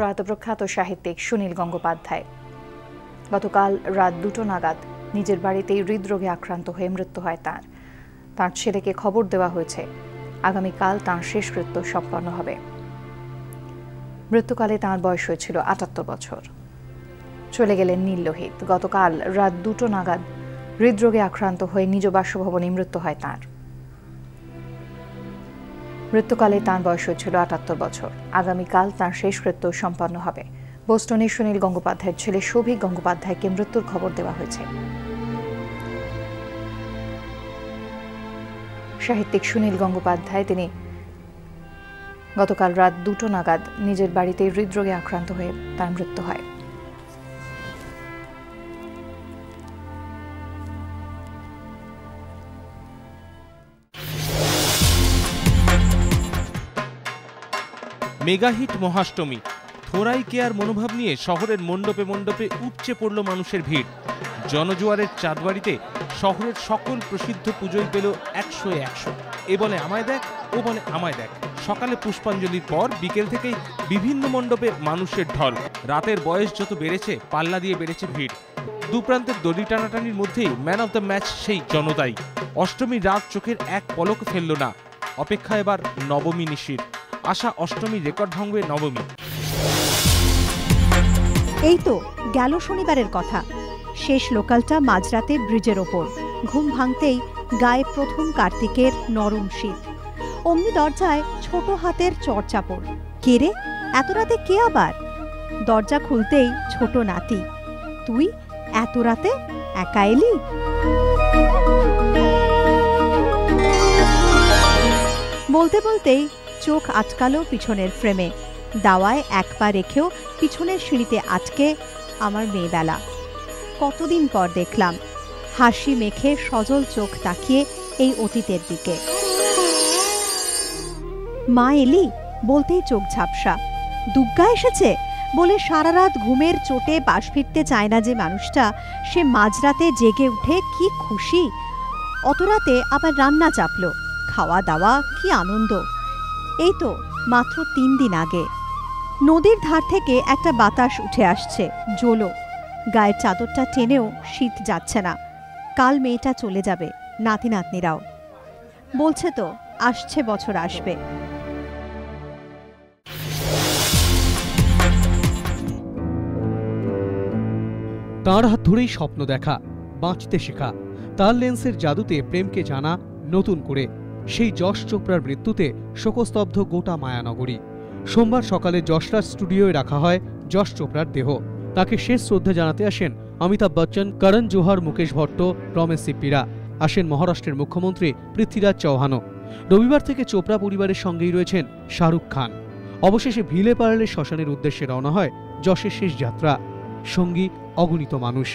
প্রয়াত প্রখ্যাত সাহিত্যিক সুনীল গঙ্গোপাধ্যায়। গতকাল রাত দুটো নাগাদ নিজের বাড়িতেই হৃদরোগে আক্রান্ত হয়ে মৃত্যু হয় তার। তার ছেলেকে খবর দেওয়া হয়েছে, আগামীকাল তাঁর শেষকৃত্য সম্পন্ন হবে। মৃত্যুকালে তাঁর বয়স হয়েছিল আটাত্তর বছর। চলে গেলেন নীল লোহিত। গতকাল রাত দুটো নাগাদ হৃদরোগে আক্রান্ত হয়ে নিজ বাসভবনে মৃত্যু হয় তাঁর। মৃত্যুকালে তাঁর বয়স হয়েছিল আটাত্তর বছর। আগামীকাল তাঁর শেষকৃত্য সম্পন্ন হবে। বোস্টনে সুনীল গঙ্গোপাধ্যায়ের ছেলে সৌভিক গঙ্গোপাধ্যায়কে মৃত্যুর খবর দেওয়া হয়েছে। সাহিত্যিক সুনীল গঙ্গোপাধ্যায়, তিনি গতকাল রাত দুটো নাগাদ নিজের বাড়িতে হৃদরোগে আক্রান্ত হয়ে তার মৃত্যু হয়। মেগাহিট মহাষ্টমী। থোরাই কেয়ার মনোভাব নিয়ে শহরের মণ্ডপে মণ্ডপে উপচে পড়ল মানুষের ভিড়। জনজোয়ারের চাঁদবাড়িতে শহরের সকল প্রসিদ্ধ পুজোই পেল একশো একশো। এ বলে আমায় দেখ, ও বলে আমায় দেখ। সকালে পুষ্পাঞ্জলির পর বিকেল থেকেই বিভিন্ন মণ্ডপে মানুষের ঢল। রাতের বয়স যত বেড়েছে, পাল্লা দিয়ে বেড়েছে ভিড়। দুপ্রান্তের দড়ি টানাটানির মধ্যেই ম্যান অব দ্য ম্যাচ সেই জনতাই। অষ্টমীর রাত চোখের এক পলক ফেলল না। অপেক্ষা এবার নবমী নিশির। আশা অষ্টমীর রেকর্ড ভাঙবে নবমী। এই তো গেল শনিবারের কথা। শেষ লোকালটা মাঝরাতে ব্রিজের ওপর। ঘুম ভাঙতেই গায়ে প্রথম কার্তিকের নরম শীত। অমনি দরজায় ছোট হাতের চড়চাপড় কে রে? এত রাতে কে আবার? দরজা খুলতেই ছোট নাতি। তুই এত রাতে একা এলি? বলতে বলতেই চোখ আটকালো পিছনের ফ্রেমে। দাওয়ায় এক পা রেখেও পিছনের সিঁড়িতে আটকে আমার মেয়েবেলা। কতদিন পর দেখলাম, হাসি মেখে সজল চোখ তাকিয়ে এই অতীতের দিকে। মা এলি? বলতেই চোখ ঝাপসা। দুগ্গা এসেছে? বলে সারা রাত ঘুমের চোটে বাস ফিরতে চায় না যে মানুষটা, সে মাঝরাতে জেগে উঠে কি খুশি। অত রাতে আবার রান্না চাপল। খাওয়া দাওয়া কি আনন্দ। এই তো মাত্র তিন দিন আগে। নদীর ধার থেকে একটা বাতাস উঠে আসছে জোলো গায়ের চাদরটা টেনেও শীত যাচ্ছে না। কাল মেয়েটা চলে যাবে, নাতি নাতনিরাও। বলছে তো, আসছে, বছর আসবে। তাঁর হাত ধরেই স্বপ্ন দেখা, বাঁচতে শেখা। তার লেন্সের জাদুতে প্রেমকে জানা নতুন করে। সেই যশ চোপড়ার মৃত্যুতে শোকস্তব্ধ গোটা মায়ানগরী। সোমবার সকালে যশরাজ স্টুডিওয় রাখা হয় যশ চোপড়ার দেহ। তাকে শেষ শ্রদ্ধা জানাতে আসেন অমিতাভ বচ্চন, করণ জোহর, মুকেশ ভট্ট, রমেশ সিপ্পিরা। আসেন মহারাষ্ট্রের মুখ্যমন্ত্রী পৃথ্বীরাজ চৌহানও। রবিবার থেকে চোপড়া পরিবারের সঙ্গেই রয়েছেন শাহরুখ খান। অবশেষে ভিলে পারলে শ্মশানের উদ্দেশ্যে রওনা হয় যশের শেষ যাত্রা। সঙ্গী অগণিত মানুষ।